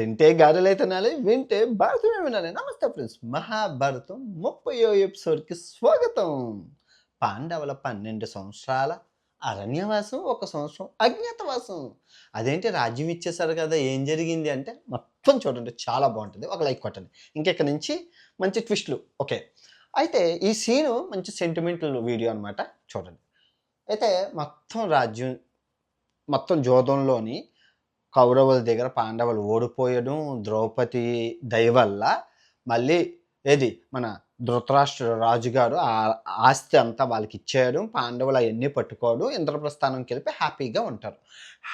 తింటే గారెలే తినాలి వింటే భారతమే వినాలి. నమస్తే ఫ్రెండ్స్ మహాభారతం ముప్పయో ఎపిసోడ్కి స్వాగతం. పాండవుల పన్నెండు సంవత్సరాల అరణ్యవాసం ఒక సంవత్సరం అజ్ఞాతవాసం. అదేంటి రాజ్యం ఇచ్చేసారు కదా ఏం జరిగింది అంటే మొత్తం చూడండి చాలా బాగుంటుంది. ఒక లైక్ కొట్టండి. ఇంకెక్కడి నుంచి? మంచి ట్విస్ట్లు. ఓకే. అయితే ఈ సీను మంచి సెంటిమెంటల్ వీడియో అనమాట చూడండి. అయితే మొత్తం రాజ్యం మొత్తం జోదంలోని కౌరవుల దగ్గర పాండవులు ఓడిపోయడం ద్రౌపది దయవల్ల మళ్ళీ ఏది మన ధృతరాష్ట్ర రాజుగారు ఆ ఆస్తి అంతా వాళ్ళకి ఇచ్చేయడం పాండవులు అవన్నీ పట్టుకోవడం ఇంద్రప్రస్థానంకి కలిపి హ్యాపీగా ఉంటారు.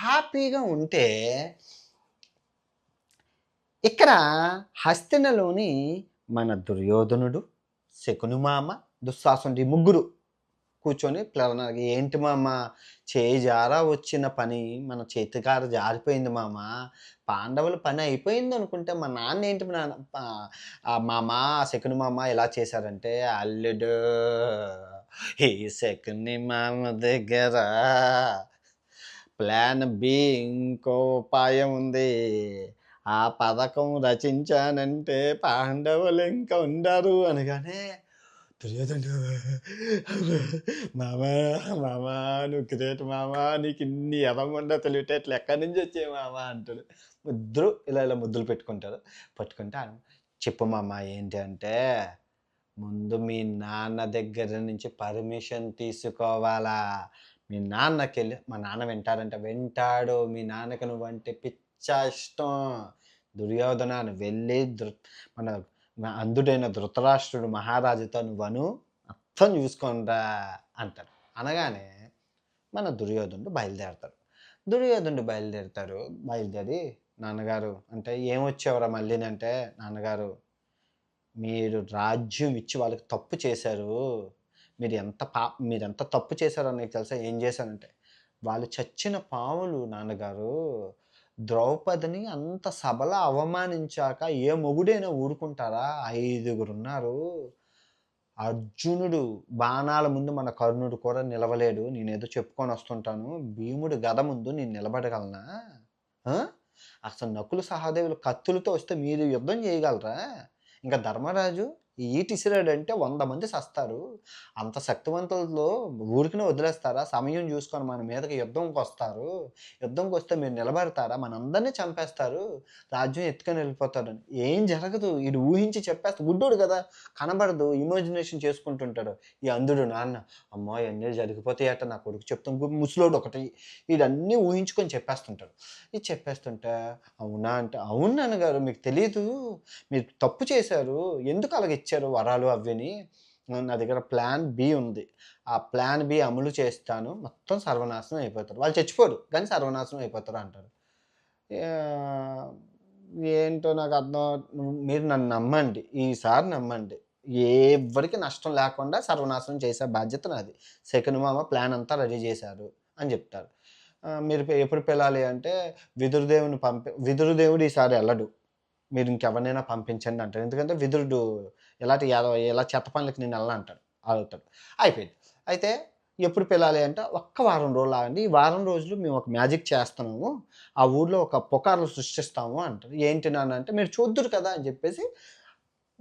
హ్యాపీగా ఉంటే ఇక్కడ హస్తినలోని మన దుర్యోధనుడు శకునుమామ దుశ్శాసనుడు ఈ ముగ్గురు కూర్చొని ప్లవనగా ఏంటి మామ చేయి జారా వచ్చిన పని మన చేతికార జారిపోయింది మామ పాండవుల పని అయిపోయింది అనుకుంటే మా నాన్న ఏంటి మా నాన్న మామ సెకండ్ మామ ఇలా చేశారంటే అల్లుడు ఈ సెకండ్ మామ దగ్గర ప్లాన్ బి ఇంకో ఉపాయం ఉంది. ఆ పథకం రచించానంటే పాండవులు ఇంకా ఉండరు అనగానే మామా మామా నువ్వు గ్రేట్ మామా నీకు ఇన్ని ఎదమండ తెలివితేటలు ఎక్కడి నుంచి వచ్చాయి మామా అంటాడు. ముద్దులు ఇలా ఇలా ముద్దులు పెట్టుకుంటారు. పట్టుకుంటే చెప్పు మామా ఏంటి అంటే ముందు మీ నాన్న దగ్గర నుంచి పర్మిషన్ తీసుకోవాలా? మీ నాన్నకి వెళ్ళి మా నాన్న వింటారంటే వింటాడు మీ నాన్నకి నువ్వంటే పిచ్చ ఇష్టం. దుర్యోధన వెళ్ళి దృ మన అందుడైన ధృతరాష్ట్రుడు మహారాజుతో నువ్వను అర్థం చూసుకోనరా అంటారు అనగానే మన దుర్యోధనుడు బయలుదేరతాడు. దుర్యోధనుడు బయలుదేరతాడు. బయలుదేరి నాన్నగారు అంటే ఏమొచ్చేవరా మళ్ళీ అంటే నాన్నగారు మీరు రాజ్యం ఇచ్చి వాళ్ళకి తప్పు చేశారు. మీరు ఎంత పా మీరు ఎంత తప్పు చేశారో నీకు తెలుసా? ఏం చేశారంటే వాళ్ళు చచ్చిన పాములు నాన్నగారు ద్రౌపదిని అంత సభలో అవమానించాక ఏ మొగుడైనా ఊరుకుంటారా? ఐదుగురు ఉన్నారు అర్జునుడు బాణాల ముందు మన కర్ణుడు కూడా నిలవలేడు. నేనేదో చెప్పుకొని వస్తుంటాను. భీముడు గద ముందు నేను నిలబడగలనా? అసలు నకులు సహదేవులు కత్తులతో వస్తే మీరు యుద్ధం చేయగలరా? ఇంకా ధర్మరాజు? ఈ ఈటిసిరాడంటే వంద మంది సస్తారు. అంత శక్తివంతులతో ఊరికినే వదిలేస్తారా? సమయం చూసుకొని మన మీదకి యుద్ధంకి వస్తారు. యుద్ధంకి వస్తే మీరు నిలబడతారా? మనందరినీ చంపేస్తారు. రాజ్యం ఎత్తుకొని వెళ్ళిపోతారు ఏం జరగదు. ఇది ఊహించి చెప్పేస్తా గుడ్డోడు కదా. కనబడదు. ఇమాజినేషన్ చేసుకుంటుంటాడు. ఈ అందుడు నాన్న అమ్మో ఇవన్నీ జరిగిపోతాయట నా కొడుకు చెప్తాం ముసలోడు ఒకటి. వీడన్నీ ఊహించుకొని చెప్పేస్తుంటాడు. ఇది చెప్పేస్తుంటే అవునా అంటే అవును నాన్నగారు మీకు తెలియదు మీరు తప్పు చేశారు. ఎందుకు అలాగే ఇచ్చారు వరాలు అవిని నా దగ్గర ప్లాన్ బి ఉంది. ఆ ప్లాన్ బి అమలు చేస్తాను. మొత్తం సర్వనాశనం అయిపోతారు. వాళ్ళు చచ్చిపోరు కానీ సర్వనాశనం అయిపోతారు అంటారు. ఏంటో నాకు అర్థం మీరు నన్ను నమ్మండి. ఈసారి నమ్మండి. ఎవరికి నష్టం లేకుండా సర్వనాశనం చేసే బాధ్యత నాది. సెకండ్ మామ ప్లాన్ అంతా రెడీ చేశారు అని చెప్తారు. మీరు ఎప్పుడు పిలాలి అంటే విదురుదేవుని పంపి విదురుదేవుడు ఈసారి వెళ్ళడు. మీరు ఇంకెవరినైనా పంపించండి అంటారు. ఎందుకంటే విదురుడు ఎలాంటి యాదవ ఎలా చెత్త పనులకి నేను వెళ్ళాలంటాడు అంటాడు అడుగుతాడు అయిపోయింది. అయితే ఎప్పుడు పిల్లాలి అంటే ఒక్క వారం రోజులు ఆగండి. ఈ వారం రోజులు మేము ఒక మ్యాజిక్ చేస్తున్నాము. ఆ ఊళ్ళో ఒక పుకార్లు సృష్టిస్తాము అంటారు. ఏంటి నాన్న అంటే మీరు చూద్దురు కదా అని చెప్పేసి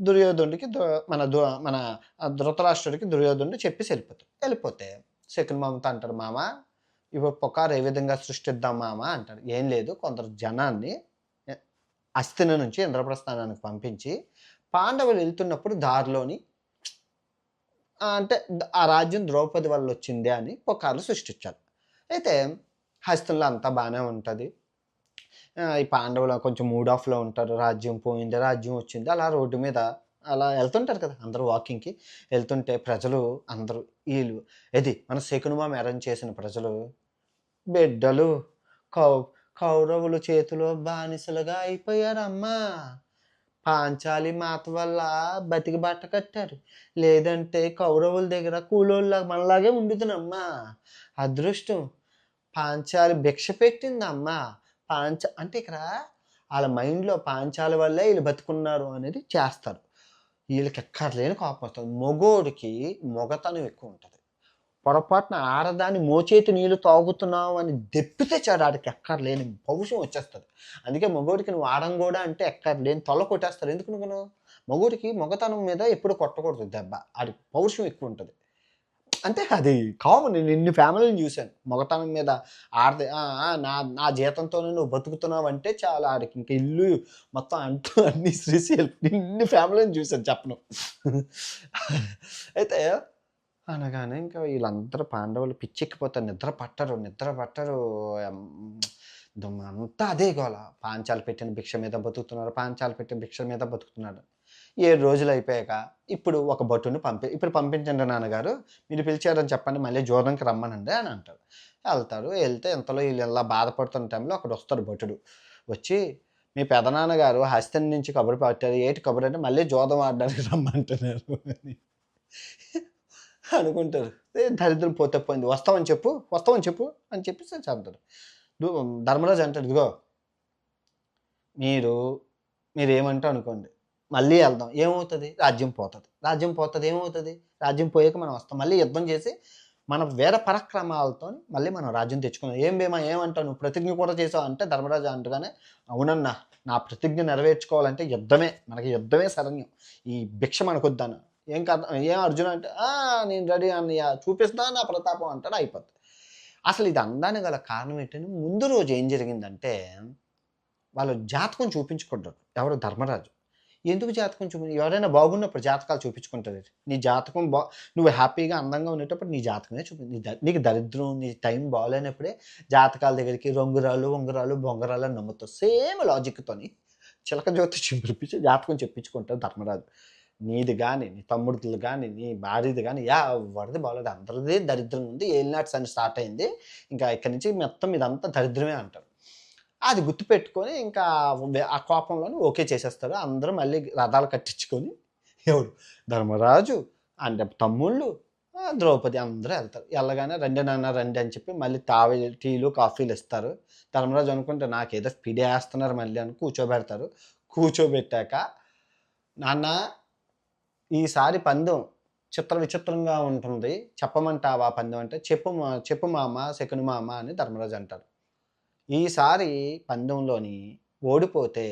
దుర్యోధనుడికి దు- మన దు మన ధృతరాష్ట్రుడికి దుర్యోధనుడు చెప్పేసి వెళ్ళిపోతాడు. వెళ్ళిపోతే సెకండ్ మామతో అంటాడు మామ ఇప్పుడు పుకారు ఏ విధంగా సృష్టిద్దాం మామ? అంటాడు. ఏం లేదు కొందరు జనాన్ని అస్థిన నుంచి ఇంద్రప్రస్థానానికి పంపించి పాండవులు వెళ్తున్నప్పుడు దారిలోని అంటే ఆ రాజ్యం ద్రౌపది వల్ల వచ్చిందే అని పుకార్లు సృష్టించారు అయితే హస్తంలో అంతా బాగానే ఉంటుంది. ఈ పాండవులు కొంచెం మూడ్ ఆఫ్లో ఉంటారు. రాజ్యం పోయింది రాజ్యం వచ్చింది. అలా రోడ్డు మీద అలా వెళ్తుంటారు కదా అందరూ వాకింగ్కి. వెళ్తుంటే ప్రజలు అందరూ వీళ్ళు ఇది మన శకునుమామ అరేంజ్ చేసిన ప్రజలు బిడ్డలు కౌ కౌరవుల చేతిలో బానిసలుగా అయిపోయారమ్మా. పాంచాలి మాత వల్ల బతికి బట్ట కట్టారు. లేదంటే కౌరవుల దగ్గర కూలోళ్ళ మనలాగే ఉండుతున్నమ్మా అదృష్టం. పాంచాలి భిక్ష పెట్టిందమ్మా. పాంచ అంటే ఇక్కడ వాళ్ళ మైండ్లో పాంచాల వల్లే వీళ్ళు బతుకున్నారు అనేది చేస్తారు. వీళ్ళకి ఎక్కడ లేని కోపం వస్తుంది. మొగోడికి మొగతనం ఎక్కువ ఉంటుంది. పొరపాటున ఆడదాన్ని మోచేతి నీళ్ళు తాగుతున్నావు అని దెప్పితే చాడు ఆడికి ఎక్కడ లేని వచ్చేస్తుంది. అందుకే మగోడికి నువ్వు ఆడం కూడా అంటే ఎక్కడ లేని తొల కొట్టేస్తారు. ఎందుకు నువ్వు మగోడికి మగతనం మీద ఎప్పుడు కొట్టకూడదు దెబ్బ. ఆడి పౌరుషం ఎక్కువ ఉంటుంది. అంటే అది కామన్. నేను ఫ్యామిలీని చూశాను. మగతనం మీద ఆడది నా నా జీతంతోనే నువ్వు బతుకుతున్నావు అంటే చాలా ఆడికి ఇంకా ఇల్లు మొత్తం అంటూ అన్ని శ్రీశైలం. ఇన్ని ఫ్యామిలీని చూశాను చెప్పను. అయితే అనగానే ఇంకా వీళ్ళందరూ పాండవులు పిచ్చెక్కిపోతారు. నిద్ర పట్టరు నిద్ర పట్టరు. అంతా అదే గోల. పాంచాలు పెట్టిన భిక్ష మీద బతుకుతున్నారు పాంచాలు పెట్టిన భిక్ష మీద బతుకుతున్నాడు ఏడు రోజులు అయిపోయాక ఇప్పుడు ఒక భటుని పంపి ఇప్పుడు పంపించండి నాన్నగారు మీరు పిలిచారని చెప్పండి మళ్ళీ జోదంకి రమ్మనండి అని అంటారు. వెళ్తారు. వెళ్తే ఇంతలో వీళ్ళు ఇలా బాధపడుతున్న టైంలో అక్కడ వస్తాడు భటుడు. వచ్చి మీ పెదనాన్నగారు హస్తం నుంచి కబురు పట్టారు. ఏటి కబురు అంటే మళ్ళీ జోదం ఆడడానికి రమ్మంటున్నారు అని. అనుకుంటారు. దరిద్రం పోతే పోయింది వస్తామని చెప్పు వస్తామని చెప్పు అని చెప్పి చెప్తారు. ధర్మరాజు అంటాడు ఇదిగో మీరు మీరు ఏమంటే అనుకోండి మళ్ళీ వెళ్దాం ఏమవుతుంది? రాజ్యం పోతుంది రాజ్యం పోతుంది ఏమవుతుంది? రాజ్యం పోయాక మనం వస్తాం మళ్ళీ యుద్ధం చేసి మన వేరే పరక్రమాలతో మళ్ళీ మనం రాజ్యం తెచ్చుకున్నాం ఏం బేమా ఏమంటావు నువ్వు ప్రతిజ్ఞ కూడా చేసావు? అంటే ధర్మరాజు అంటగానే అవునన్నా నా ప్రతిజ్ఞ నెరవేర్చుకోవాలంటే యుద్ధమే మనకి యుద్ధమే శరణ్యం. ఈ భిక్ష మనకొద్దాను ఏం కథ ఏం అర్జున్ అంటే నేను రెడీ అన్నయ్య చూపిస్తా నా ప్రతాపం అంటాడు అయిపోతుంది అసలు ఇది అందానికి గల కారణం ఏంటంటే ముందు రోజు ఏం జరిగిందంటే వాళ్ళు జాతకం చూపించుకుంటారు. ఎవరు? ధర్మరాజు. ఎందుకు జాతకం చూపి ఎవరైనా బాగున్నప్పుడు జాతకాలు చూపించుకుంటారు. నీ జాతకం బా నువ్వు హ్యాపీగా అందంగా ఉండేటప్పుడు నీ జాతకమే చూపి నీ నీకు దరిద్రం నీ టైం బాగాలేనప్పుడే జాతకాల దగ్గరికి రంగురాలు ఉంగరాలు బొంగరాలు అని నమ్ముతావు. సేమ్ లాజిక్తోని చిలక జ్యోతి చూపించి జాతకం చెప్పించుకుంటారు ధర్మరాజు. నీది కానీ నీ తమ్ముడిది కానీ నీ భార్యది కానీ యా ఎవరిది బాగలేదు అందరిది దరిద్రం ఉంది. ఏలినాట్స్ అని స్టార్ట్ అయింది. ఇంకా ఇక్కడి నుంచి మొత్తం ఇదంతా దరిద్రమే అంటారు. అది గుర్తుపెట్టుకొని ఇంకా ఆ కోపంలోనే ఓకే చేసేస్తారు అందరూ మళ్ళీ రథాలు కట్టించుకొని ఎవరు ధర్మరాజు అంటే తమ్ముళ్ళు ద్రౌపది అందరూ వెళ్తారు. వెళ్ళగానే రండి నాన్న రండి అని చెప్పి మళ్ళీ తావి టీలు కాఫీలు ఇస్తారు. ధర్మరాజు అనుకుంటే నాకేదో పిడి వేస్తున్నారు మళ్ళీ అని కూర్చోబెడతారు. కూర్చోబెట్టాక నాన్న ఈసారి పందెం చిత్ర విచిత్రంగా ఉంటుంది. చెప్పమంటావా పందెం అంటే చెప్పు మా చెప్పు మామ శకుని మామ అని ధర్మరాజు అంటారు. ఈసారి పందెంలోని ఓడిపోతే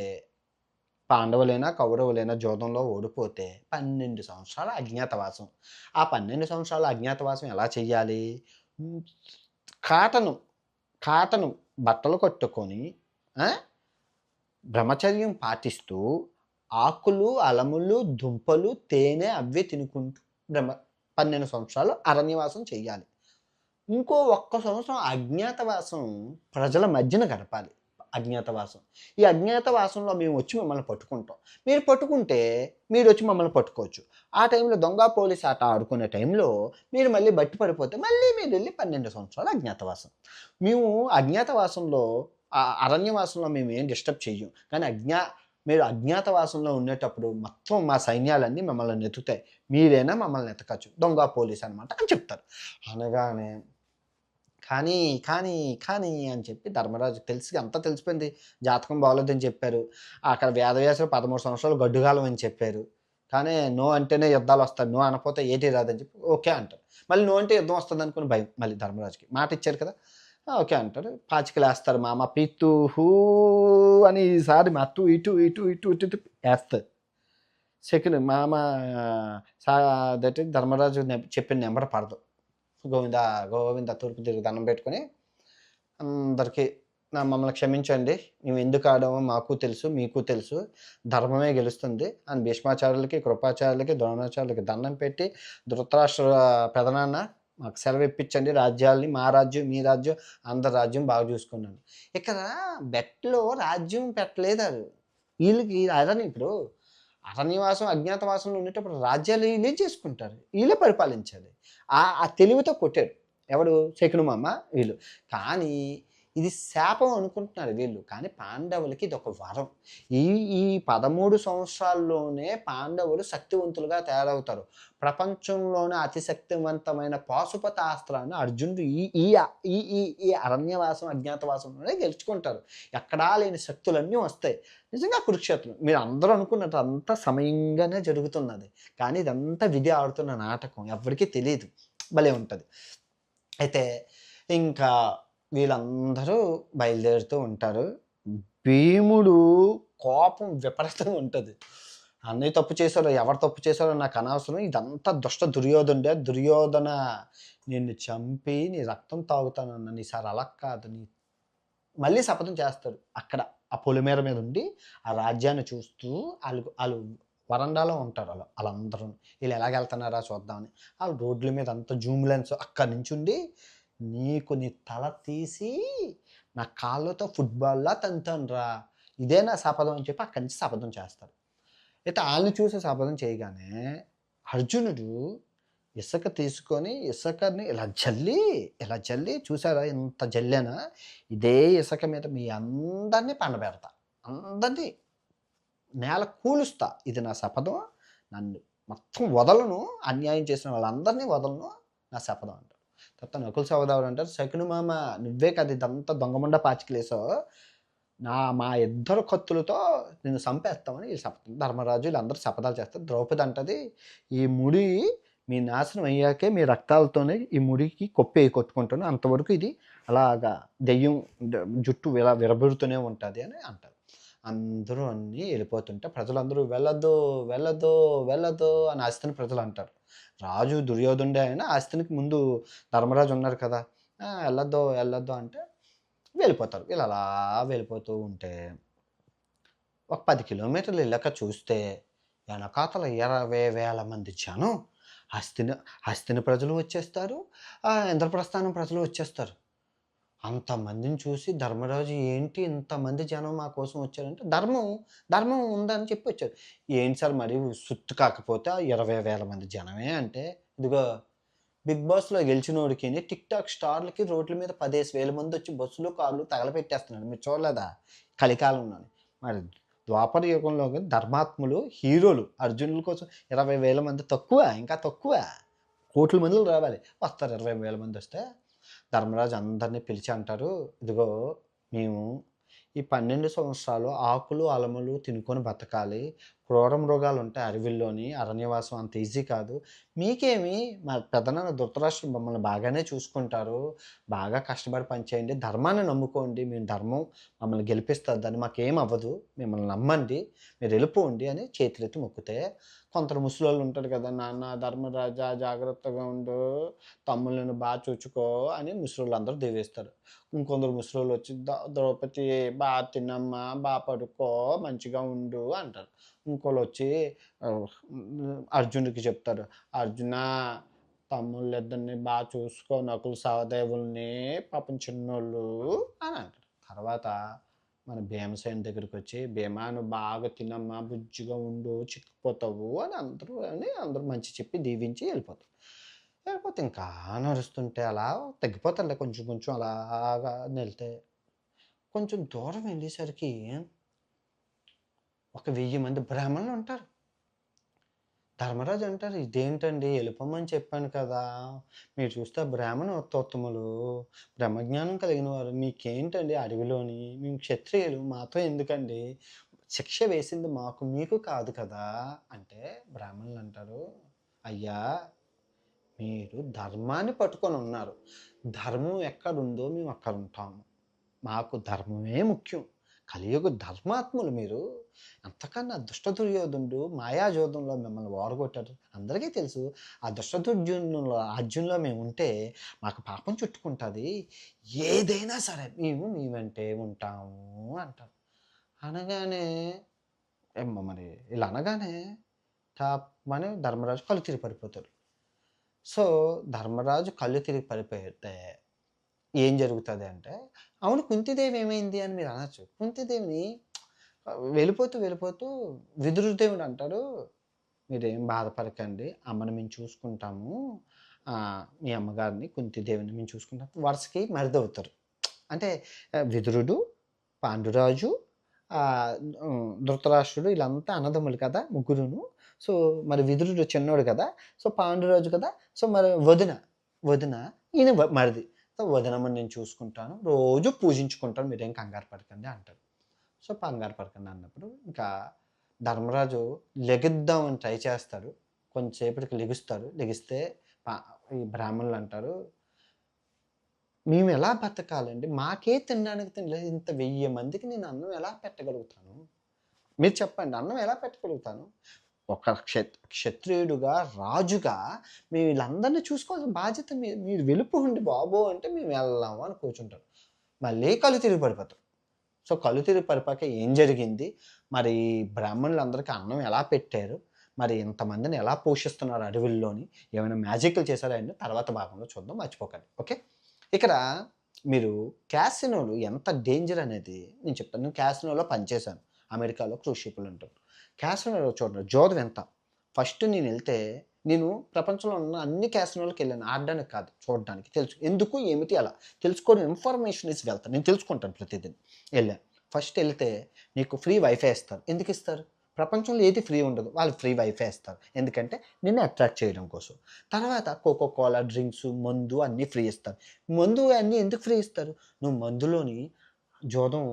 పాండవులైనా కౌరవులైనా జోదంలో ఓడిపోతే పన్నెండు సంవత్సరాల అజ్ఞాతవాసం. ఆ పన్నెండు సంవత్సరాల అజ్ఞాతవాసం ఎలా చెయ్యాలి? కాటను కాటను బట్టలు కట్టుకొని బ్రహ్మచర్యం పాటిస్తూ ఆకులు అలములు దుంపలు తేనె అవే తినుకుంటూ బ్రహ్మ పన్నెండు సంవత్సరాలు అరణ్యవాసం చేయాలి ఇంకో ఒక్క సంవత్సరం అజ్ఞాతవాసం ప్రజల మధ్యన గడపాలి. అజ్ఞాతవాసం. ఈ అజ్ఞాతవాసంలో మేము వచ్చి మిమ్మల్ని పట్టుకుంటాం. మీరు పట్టుకుంటే మీరు వచ్చి మమ్మల్ని పట్టుకోవచ్చు. ఆ టైంలో దొంగ పోలీస్ ఆట ఆడుకునే టైంలో మీరు మళ్ళీ బట్టి పడిపోతే మళ్ళీ మీరు వెళ్ళి పన్నెండు సంవత్సరాలు అజ్ఞాతవాసం. మేము అజ్ఞాతవాసంలో అరణ్యవాసంలో మేము ఏం డిస్టర్బ్ చెయ్యం. కానీ అజ్ఞా మీరు అజ్ఞాతవాసంలో ఉండేటప్పుడు మొత్తం మా సైన్యాలన్నీ మిమ్మల్ని నెతుతాయి మీరైనా మమ్మల్ని ఎతకచ్చు. దొంగ పోలీస్ అనమాట అని చెప్తారు. అనగానే కానీ కానీ కానీ అని చెప్పి ధర్మరాజు తెలిసి అంతా తెలిసిపోయింది. జాతకం బాగోలేదని చెప్పారు. అక్కడ వేదవ్యాసులు పదమూడు సంవత్సరాలు గడ్డుగాలం అని చెప్పారు. కానీ నో అంటేనే యుద్ధాలు వస్తాయి. నో అనపోతే ఏటి రాదని చెప్పి ఓకే అంటారు. మళ్ళీ నో అంటే యుద్ధం వస్తుంది అనుకుని భయం. మళ్ళీ ధర్మరాజుకి మాట ఇచ్చారు కదా. ఓకే అంటారు పాచికలు వేస్తారు మామ. పిత్తు హూ అని ఈసారి మత్తు ఇటు ఇటు ఇటు ఇటు ఇటు వేస్తుంది. సెకండ్ మామ సా దట్ ధర్మరాజు చెప్పిన నెంబర్ పడదు. గోవింద గోవింద తూర్పు తిరిగి దండం పెట్టుకొని అందరికీ నా మమ్మల్ని క్షమించండి. మేము ఎందుకు ఆడామో మాకు తెలుసు మీకు తెలుసు. ధర్మమే గెలుస్తుంది. అని భీష్మాచార్యులకి కృపాచార్యులకి ద్రోణాచార్యులకి దండం పెట్టి ధృతరాష్ట్ర పెదనాన్న మాకు సెలవు ఇప్పించండి రాజ్యాల్ని మా రాజ్యం మీ రాజ్యం అందరి రాజ్యం బాగా చూసుకున్నాను. ఇక్కడ బెట్లో రాజ్యం పెట్టలేదు అది. వీళ్ళకి అదని ఇప్పుడు అరణ్యవాసం అజ్ఞాతవాసంలో ఉండేటప్పుడు రాజ్యాలు వీళ్ళే చేసుకుంటారు. వీళ్ళే పరిపాలించాలి. ఆ ఆ తెలివితో కొట్టాడు ఎవడు? శకునుమామ వీళ్ళు. కానీ ఇది శాపం అనుకుంటున్నారు వీళ్ళు. కానీ పాండవులకి ఇది ఒక వరం. ఈ ఈ పదమూడు సంవత్సరాల్లోనే పాండవులు శక్తివంతులుగా తయారవుతారు. ప్రపంచంలోనే అతి శక్తివంతమైన పాశుపతాస్త్రాన్ని అర్జునుడు ఈ ఈ ఈ ఈ ఈ అరణ్యవాసం అజ్ఞాతవాసంలోనే గెలుచుకుంటారు. ఎక్కడా లేని శక్తులన్నీ వస్తాయి. నిజంగా కురుక్షేత్రం. మీరు అందరూ అనుకున్నట్టు అంతా సమయంగానే జరుగుతున్నది. కానీ ఇదంతా విధి ఆడుతున్న నాటకం. ఎవరికీ తెలియదు భలే ఉంటుంది. అయితే ఇంకా వీళ్ళందరూ బయలుదేరుతూ ఉంటారు. భీముడు కోపం విపరీతంగా ఉంటుంది. అన్నయ్య తప్పు చేశారో ఎవరు తప్పు చేశారో నాకు అనవసరం. ఇదంతా దుష్ట దుర్యోధనుడే. దుర్యోధన నిన్ను చంపి నీ రక్తం తాగుతానన్న నీ సార్ అలా కాదు. నీ మళ్ళీ శపథం చేస్తారు అక్కడ ఆ పొలిమేర మీద ఉండి ఆ రాజ్యాన్ని చూస్తూ వాళ్ళు వాళ్ళు వరండాలో ఉంటారు వాళ్ళు వాళ్ళందరూ వీళ్ళు ఎలాగెళ్తున్నారా చూద్దామని. వాళ్ళు రోడ్ల మీద అంత జూమ్ లెన్స్ అక్కడి నుంచి ఉండి నీకు నీ తల తీసి నా కాళ్ళతో ఫుట్బాల్లా తంతాను రా ఇదే నా శపథం అని చెప్పి అక్కడి నుంచి శపథం చేస్తారు అయితే వాళ్ళని చూసి శపథం చేయగానే అర్జునుడు ఇసుక తీసుకొని ఇసుకని ఇలా జల్లి ఇలా జల్లి చూసారా ఇంత జల్లేనా? ఇదే ఇసుక మీద మీ అందరినీ పండబెడతా. అందరినీ నేల కూలుస్తా. ఇది నా శపథం నన్ను మొత్తం వదలను. అన్యాయం చేసిన వాళ్ళందరినీ వదలను. నా శపథం అంట. కొత్త నకుల సహోదరుడు అంటారు. శకుని మామ నువ్వే కదా ఇదంతా దొంగముండ పాచికలేసావు నా మా ఇద్దరు కత్తులతో నేను చంపేస్తామని వీళ్ళు శపథం ధర్మరాజు వీళ్ళందరూ శపథాలు చేస్తారు. ద్రౌపది అంటది ఈ ముడి మీ నాశనం అయ్యాకే మీ రక్తాలతోనే ఈ ముడికి కొప్పి కొట్టుకుంటాను. అంతవరకు ఇది అలాగా దెయ్యం జుట్టు ఇలా విరబడుతూనే ఉంటుంది అని అంటారు. అందరూ అన్నీ వెళ్ళిపోతుంటే ప్రజలందరూ వెళ్ళదు వెళ్ళదు వెళ్ళదు అని ఆశిస్తున్న ప్రజలు అంటారు రాజు దుర్యోధనుడే అయినా ఆస్తినికి ముందు ధర్మరాజు ఉన్నారు కదా. "ఆ, వెళ్ళొద్దు వెళ్ళొద్దు అంటే వెళ్ళిపోతారు. వీళ్ళు అలా వెళ్ళిపోతూ ఉంటే ఒక పది కిలోమీటర్లు వెళ్ళాక చూస్తే వెనకాతల ఇరవై వేల మంది జనం హస్తిని హస్తిని ప్రజలు వచ్చేస్తారు ఇంద్రప్రస్థానం ప్రజలు వచ్చేస్తారు. అంతమందిని చూసి ధర్మరాజు ఏంటి ఇంతమంది జనం మా కోసం వచ్చారంటే ధర్మం ధర్మం ఉందని చెప్పి వచ్చారు. ఏంటి సార్ మరి సుత్తు కాకపోతే ఇరవై వేల మంది జనమే అంటే ఇదిగో బిగ్ బాస్లో గెలిచినోడికి టిక్ టాక్ స్టార్లకి రోడ్ల మీద పదేసి వేల మంది వచ్చి బస్సులు కార్లు తగలపెట్టేస్తున్నాడు మీరు చూడలేదా? కలికాలంలో మరి ద్వాపర యుగంలో ధర్మాత్ములు హీరోలు అర్జునుల కోసం ఇరవై వేల మంది తక్కువ ఇంకా తక్కువ. కోట్ల మందిలు రావాలి. వస్తారు ఇరవై వేల మంది వస్తే ధర్మరాజు అందరినీ పిలిచి అంటారు ఇదిగో మేము ఈ పన్నెండు సంవత్సరాలు ఆకులు అలములు తినుకొని బతకాలి. క్రూరం రోగాలు ఉంటాయి అడవిల్లోని అరణ్యవాసం అంత ఈజీ కాదు. మీకేమి? మా పెద్దనాన్న ధృతరాష్ట్రం మమ్మల్ని బాగానే చూసుకుంటారు. బాగా కష్టపడి పనిచేయండి. ధర్మాన్ని నమ్ముకోండి. మేము ధర్మం మమ్మల్ని గెలిపిస్తుంది దాన్ని మాకేం అవ్వదు. మిమ్మల్ని నమ్మండి. మీరు వెళ్ళిపోండి అని చేతులెత్తి మొక్కితే కొందరు ముసలోళ్ళు ఉంటారు కదా నాన్న ధర్మరాజా జాగ్రత్తగా ఉండు. తమ్ముళ్ళని బాగా చూచుకో అని ముసలోళ్ళు అందరూ దేవేస్తారు ఇంకొందరు ముసలోళ్ళు వచ్చి ద్రౌపది బాగా తిన్నమ్మా బాగా పడుకో మంచిగా ఉండు అంటారు. ఇంకోళ్ళు వచ్చి అర్జునుడికి చెప్తారు. అర్జున తమ్ముళ్ళు ఇద్దరిని బాగా చూసుకో నకులు సహదేవుల్ని పాపం చిన్నోళ్ళు అని అంటారు. తర్వాత మన భీమసేన దగ్గరికి వచ్చి భీమా నువ్వు బాగా తినమ్మా బుజ్జిగా ఉండు చిక్కిపోతావు అని అందరూ అని అందరూ మంచి చెప్పి దీవించి వెళ్ళిపోతారు. వెళ్ళిపోతే ఇంకా నడుస్తుంటే అలా తగ్గిపోతారులే కొంచెం కొంచెం అలాగా వెళ్తే కొంచెం దూరం వెళ్ళేసరికి ఒక వెయ్యి మంది బ్రాహ్మణులు ఉంటారు. ధర్మరాజు అంటారు ఇదేంటండి? వెళ్ళిపోమని చెప్పాను కదా. మీరు చూస్తే బ్రాహ్మణ ఉత్తోత్తములు బ్రహ్మజ్ఞానం కలిగిన వారు. మీకేంటండి అడవిలోని? మేము క్షత్రియులు మాతో ఎందుకండి? శిక్ష వేసింది మాకు మీకు కాదు కదా. అంటే బ్రాహ్మణులు అంటారు అయ్యా మీరు ధర్మాన్ని పట్టుకొని ఉన్నారు. ధర్మం ఎక్కడుందో మేము అక్కడ ఉంటాము. మాకు ధర్మమే ముఖ్యం. కలియుగ ధర్మాత్ములు మీరు. ఎంతకన్నా దుష్ట దుర్యోధనుడు మాయాజోధంలో మిమ్మల్ని ఓరగొట్టారు అందరికీ తెలుసు ఆ దుష్ట దుర్జునులో రాజ్యంలో మేము ఉంటే మాకు పాపం చుట్టుకుంటుంది. ఏదైనా సరే మేము మీ వెంటే ఉంటాము అంటారు. అనగానే ఏమో మరి ఇలా అనగానే తాపమని ధర్మరాజు కళ్ళు తిరిగి పడిపోతారు. సో ధర్మరాజు కళ్ళు తిరిగి పడిపోతే ఏం జరుగుతుంది అంటే అవును కుంతిదేవి ఏమైంది అని మీరు అనొచ్చు. కుంతిదేవిని వెళ్ళిపోతూ వెళ్ళిపోతూ విదురుదేవుడు అంటాడు మీరేం బాధపడకండి అమ్మని మేము చూసుకుంటాము. మీ అమ్మగారిని కుంతిదేవిని మేము చూసుకుంటాం. వరుసకి మరిదవుతారు అంటే విదురుడు పాండురాజు ధృతరాష్ట్రుడు వీళ్ళంతా అన్నదమ్ములు కదా ముగ్గురును. సో మరి విదురుడు చిన్నోడు కదా సో పాండురాజు కదా సో మరి వదిన వదిన ఈయన మరిది. సో నేను చూసుకుంటాను. రోజు పూజించుకుంటాను. మీరేం కంగారు పడకండి అంటాడు. సో కంగారు పడకండి అన్నప్పుడు ఇంకా ధర్మరాజు లెగిద్దామని ట్రై చేస్తాడు. కొంచెంసేపటికి లెగుస్తాడు. లెగిస్తే ఈ బ్రాహ్మణులు అంటారు మేము ఎలా బతకాలండి? మాకే తినడానికి తినలేదు. ఇంత వెయ్యి మందికి నేను అన్నం ఎలా పెట్టగలుగుతాను? మీరు చెప్పండి అన్నం ఎలా పెట్టగలుగుతాను? ఒక క్షత్ క్షత్రియుడుగా రాజుగా మేము వీళ్ళందరినీ చూసుకోవాల్సిన బాధ్యత మీరు మీరు వెలుపు ఉండి బాబు అంటే మేము వెళ్దాము అని కూర్చుంటారు మళ్ళీ కళ్ళు తిరిగి పడిపోతాం. సో కళ్ళు తిరిగి పడిపోక ఏం జరిగింది? మరి బ్రాహ్మణులందరికీ అన్నం ఎలా పెట్టారు? మరి ఇంతమందిని ఎలా పోషిస్తున్నారు అడవుల్లోని? ఏమైనా మ్యాజిక్లు చేశారా అని తర్వాత భాగంలో చూద్దాం మర్చిపోకండి. ఓకే? ఇక్కడ మీరు క్యాసినోలు ఎంత డేంజర్ అనేది నేను చెప్తాను. నేను క్యాసినోలో పనిచేశాను. అమెరికాలో క్రూజ్ ఉంటారు క్యాసినోలో చూడండి జోదం ఎంత ఫస్ట్ నేను వెళ్తే నేను ప్రపంచంలో ఉన్న అన్ని క్యాసినోలకు వెళ్ళాను ఆడడానికి కాదు చూడడానికి. తెలుసు. ఎందుకు ఏమిటి అలా. తెలుసుకోని ఇన్ఫర్మేషన్ ఇసి వెళ్తాను నేను తెలుసుకుంటాను ప్రతిదిన వెళ్ళాను ఫస్ట్ వెళ్తే నీకు ఫ్రీ వైఫై ఇస్తారు. ఎందుకు ఇస్తారు? ప్రపంచంలో ఏది ఫ్రీ ఉండదు వాళ్ళు ఫ్రీ వైఫై ఇస్తారు. ఎందుకంటే నిన్ను అట్రాక్ట్ చేయడం కోసం. తర్వాత కోకో కోలా డ్రింక్స్ మందు అన్నీ ఫ్రీ ఇస్తారు. మందు అన్నీ ఎందుకు ఫ్రీ ఇస్తారు? నువ్వు మందులోని జోదం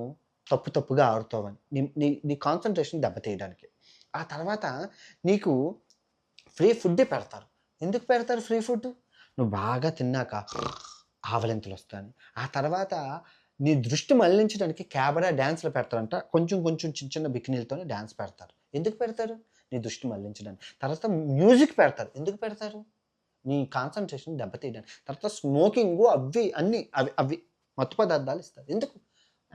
తప్పు తప్పుగా ఆడుతావని. నీ నీ నీ కాన్సన్ట్రేషన్ దెబ్బతీయడానికి. ఆ తర్వాత నీకు ఫ్రీ ఫుడ్ పెడతారు. ఎందుకు పెడతారు ఫ్రీ ఫుడ్? నువ్వు బాగా తిన్నాక ఆవలింతలు వస్తాయని. ఆ తర్వాత నీ దృష్టి మళ్ళించడానికి క్యాబరా డ్యాన్స్లు పెడతారంట. కొంచెం కొంచెం చిన్న చిన్న బికినీలతోనే డ్యాన్స్ పెడతారు. ఎందుకు పెడతారు? నీ దృష్టి మళ్ళించడానికి తర్వాత మ్యూజిక్ పెడతారు. ఎందుకు పెడతారు? నీ కాన్సన్ట్రేషన్ దెబ్బతీయడానికి. తర్వాత స్మోకింగ్ అవి అన్నీ అవి అవి మత్తు పదార్థాలు ఇస్తారు. ఎందుకు?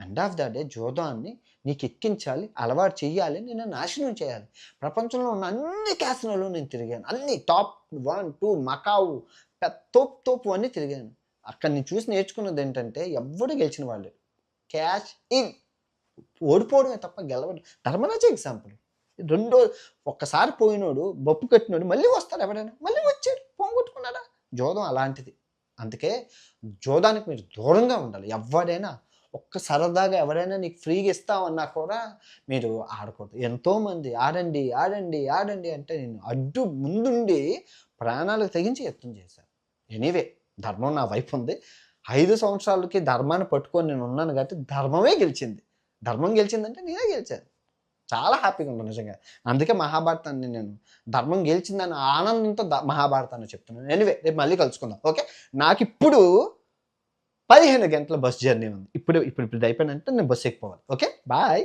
ఎండ్ ఆఫ్ ద డే జోదాన్ని నీకు ఎక్కించాలి అలవాటు చేయాలి నేను నాశనం చేయాలి. ప్రపంచంలో ఉన్న అన్ని క్యాసినోలు నేను తిరిగాను. అన్ని టాప్ వన్ టూ మకావు తోపు తోపు అన్నీ తిరిగాను. అక్కడ నేను చూసి నేర్చుకున్నది ఏంటంటే ఎవడు గెలిచిన వాళ్ళు. క్యాష్ ఇన్ ఓడిపోవడమే తప్ప గెలవడం. ధర్మరాజ ఎగ్జాంపుల్ రెండో ఒక్కసారి పోయినోడు బొప్పు కట్టినోడు మళ్ళీ వస్తాడు ఎవడైనా మళ్ళీ వచ్చాడు. పోగొట్టుకున్నాడా జోదం అలాంటిది. అందుకే జోదానికి మీరు దూరంగా ఉండాలి. ఎవడైనా ఒక్క సరదాగా ఎవరైనా నీకు ఫ్రీగా ఇస్తామన్నా కూడా మీరు ఆడకూడదు. ఎంతోమంది ఆడండి ఆడండి ఆడండి అంటే నేను అడ్డు ముందుండి ప్రాణాలకు తెగించి యత్నం చేశాను. ఎనీవే ధర్మం నా వైపు ఉంది. ఐదు సంవత్సరాలకి ధర్మాన్ని పట్టుకొని నేను ఉన్నాను కాబట్టి ధర్మమే గెలిచింది. ధర్మం గెలిచిందంటే నేనే గెలిచాను. చాలా హ్యాపీగా ఉన్నాను నిజంగా. అందుకే మహాభారతాన్ని నేను ధర్మం గెలిచిందని ఆనందంతో ద- మహాభారతాన్ని చెప్తున్నాను. ఎనివే రేపు మళ్ళీ కలుసుకుందాం. ఓకే? నాకు ఇప్పుడు పదిహేను గంటల బస్ జర్నీ ఉంది. ఇప్పుడు ఇప్పుడు ఇప్పుడు అయిపోయినంటే నేను బస్సు ఎక్కిపోవాలి. ఓకే? బాయ్.